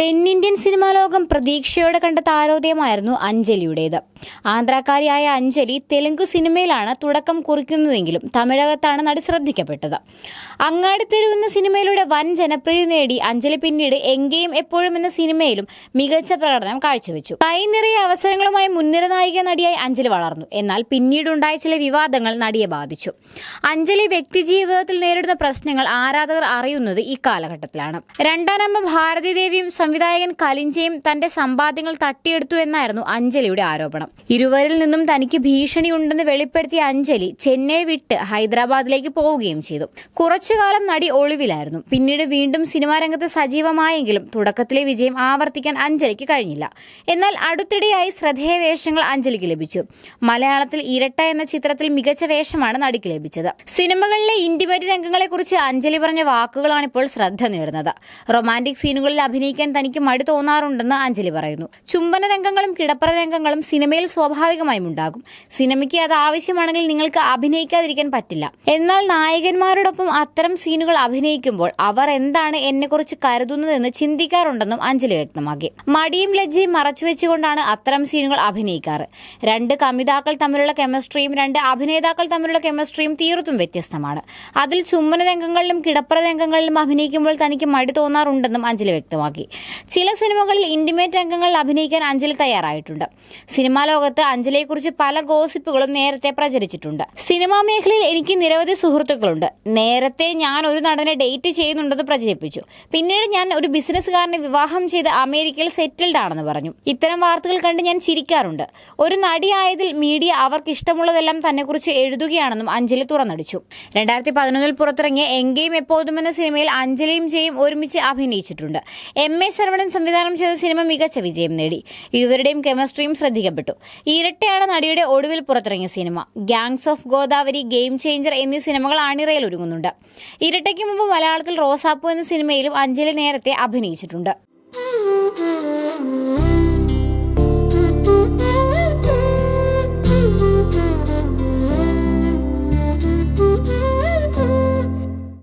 തെന്നിന്ത്യൻ സിനിമാ ലോകം പ്രതീക്ഷയോടെ കണ്ട താരോദയമായിരുന്നു അഞ്ജലിയുടേത്. ആന്ധ്രാക്കാരിയായ അഞ്ജലി തെലുങ്ക് സിനിമയിലാണ് തുടക്കം കുറിക്കുന്നതെങ്കിലും തമിഴകത്താണ് നടി ശ്രദ്ധിക്കപ്പെട്ടത്. അങ്ങാടിത്തെരു എന്ന സിനിമയിലൂടെ വൻ ജനപ്രീതി നേടി അഞ്ജലി പിന്നീട് എങ്കെയും എപ്പോഴും എന്ന സിനിമയിലും മികച്ച പ്രകടനം കാഴ്ചവെച്ചു. കൈ നിറയെ അവസരങ്ങളുമായി മുൻനിര നായിക നടിയായി അഞ്ജലി വളർന്നു. എന്നാൽ പിന്നീടുണ്ടായ ചില വിവാദങ്ങൾ നടിയെ ബാധിച്ചു. അഞ്ജലി വ്യക്തിജീവിതത്തിൽ നേരിടുന്ന പ്രശ്നങ്ങൾ ആരാധകർ അറിയുന്നത് ഈ കാലഘട്ടത്തിലാണ്. രണ്ടാനമ്മ ഭാരതി ദേവിയും സംവിധായകൻ കലിഞ്ചയും തന്റെ സമ്പാദ്യങ്ങൾ തട്ടിയെടുത്തു എന്നായിരുന്നു അഞ്ജലിയുടെ ആരോപണം. ഇരുവരിൽ നിന്നും തനിക്ക് ഭീഷണിയുണ്ടെന്ന് വെളിപ്പെടുത്തിയ അഞ്ജലി ചെന്നൈ വിട്ട് ഹൈദരാബാദിലേക്ക് പോവുകയും ചെയ്തു. കുറച്ചുകാലം നടി ഒളിവിലായിരുന്നു. പിന്നീട് വീണ്ടും സിനിമാ രംഗത്ത് സജീവമായെങ്കിലും തുടക്കത്തിലെ വിജയം ആവർത്തിക്കാൻ അഞ്ജലിക്ക് കഴിഞ്ഞില്ല. എന്നാൽ അടുത്തിടെയായി ശ്രദ്ധേയ വേഷങ്ങൾ അഞ്ജലിക്ക് ലഭിച്ചു. മലയാളത്തിൽ ഇരട്ട എന്ന ചിത്രത്തിൽ മികച്ച വേഷമാണ് നടിക്ക് ലഭിച്ചത്. സിനിമകളിലെ ഇന്റിമേറ്റ് രംഗങ്ങളെക്കുറിച്ച് അഞ്ജലി പറഞ്ഞ വാക്കുകളാണ് ഇപ്പോൾ ശ്രദ്ധ നേടുന്നത്. റൊമാന്റിക് സീനുകളിൽ അഭിനയിക്കാൻ തനിക്ക് മടി തോന്നാറുണ്ടെന്ന് അഞ്ജലി പറയുന്നു. ചുംബന രംഗങ്ങളും കിടപ്പറ രംഗങ്ങളും സിനിമയിൽ സ്വാഭാവികമായും ഉണ്ടാകും. സിനിമയ്ക്ക് അത് ആവശ്യമാണെങ്കിൽ നിങ്ങൾക്ക് അഭിനയിക്കാതിരിക്കാൻ പറ്റില്ല. എന്നാൽ നായകന്മാരോടൊപ്പം അത്തരം സീനുകൾ അഭിനയിക്കുമ്പോൾ അവർ എന്താണ് എന്നെക്കുറിച്ച് കരുതുന്നതെന്ന് ചിന്തിക്കാറുണ്ടെന്നും അഞ്ജലി വ്യക്തമാക്കി. മടിയും ലജ്ജയും മറച്ചുവെച്ചുകൊണ്ടാണ് അത്തരം സീനുകൾ അഭിനയിക്കാറ്. രണ്ട് കമിതാക്കൾ തമ്മിലുള്ള കെമിസ്ട്രിയും രണ്ട് അഭിനേതാക്കൾ തമ്മിലുള്ള കെമിസ്ട്രിയും തീർത്തും വ്യത്യസ്തമാണ്. അതിൽ ചുമ്മന രംഗങ്ങളിലും കിടപ്പറ രംഗങ്ങളിലും അഭിനയിക്കുമ്പോൾ തനിക്ക് മടി തോന്നാറുണ്ടെന്നും അഞ്ജലി വ്യക്തമാക്കി. ചില സിനിമകളിൽ ഇന്റിമേറ്റ് രംഗങ്ങളിൽ അഭിനയിക്കാൻ അഞ്ജലി തയ്യാറായിട്ടുണ്ട്. സിനിമാ ലോകത്ത് അഞ്ജലിയെക്കുറിച്ച് പല ഗോസിപ്പുകളും നേരത്തെ പ്രചരിച്ചിട്ടുണ്ട്. സിനിമാ മേഖലയിൽ എനിക്ക് നിരവധി സുഹൃത്തുക്കളുണ്ട്. നേരത്തെ ഞാൻ ഒരു നടനെ ഡേറ്റ് ചെയ്യുന്നുണ്ടെന്ന് പ്രചരിപ്പിച്ചു. പിന്നീട് ഞാൻ ഒരു ബിസിനസ്സുകാരനെ വിവാഹം ചെയ്ത് അമേരിക്കയിൽ സെറ്റിൽഡ് ആണെന്ന് പറഞ്ഞു. ഇത്തരം വാർത്തകൾ കണ്ട് ഞാൻ ചിരിക്കാറുണ്ട്. ഒരു നടിയായതിൽ മീഡിയ അവർക്ക് ഇഷ്ടമുള്ളതെല്ലാം തന്നെക്കുറിച്ച് എഴുതുകയാണെന്നും അഞ്ജലി തുറന്നടിച്ചു. രണ്ടായിരത്തി പതിനൊന്നിൽ പുറത്തിറങ്ങിയ എങ്കെയും എപ്പോഴും എന്ന സിനിമയിൽ അഞ്ജലിയും ജയും ഒരുമിച്ച് അഭിനയിച്ചിട്ടുണ്ട്. എം എ ശരവണൻ സംവിധാനം ചെയ്ത സിനിമ മികച്ച വിജയം നേടി. ഇരുവരുടെയും കെമിസ്ട്രിയും ശ്രദ്ധിക്കപ്പെട്ടു. ഇരട്ടയാണ് നടിയുടെ ഒടുവിൽ പുറത്തിറങ്ങിയ cinema. Gangs of Godavari game changer എന്നീ സിനിമകൾ അണിറയിൽ ഒരുങ്ങുന്നുണ്ട്. ഇരട്ടയ്ക്ക് മുമ്പ് മലയാളത്തിൽ റോസാപ്പു എന്ന സിനിമയിലും അഞ്ജലി നേരത്തെ അഭിനയിച്ചിട്ടുണ്ട്.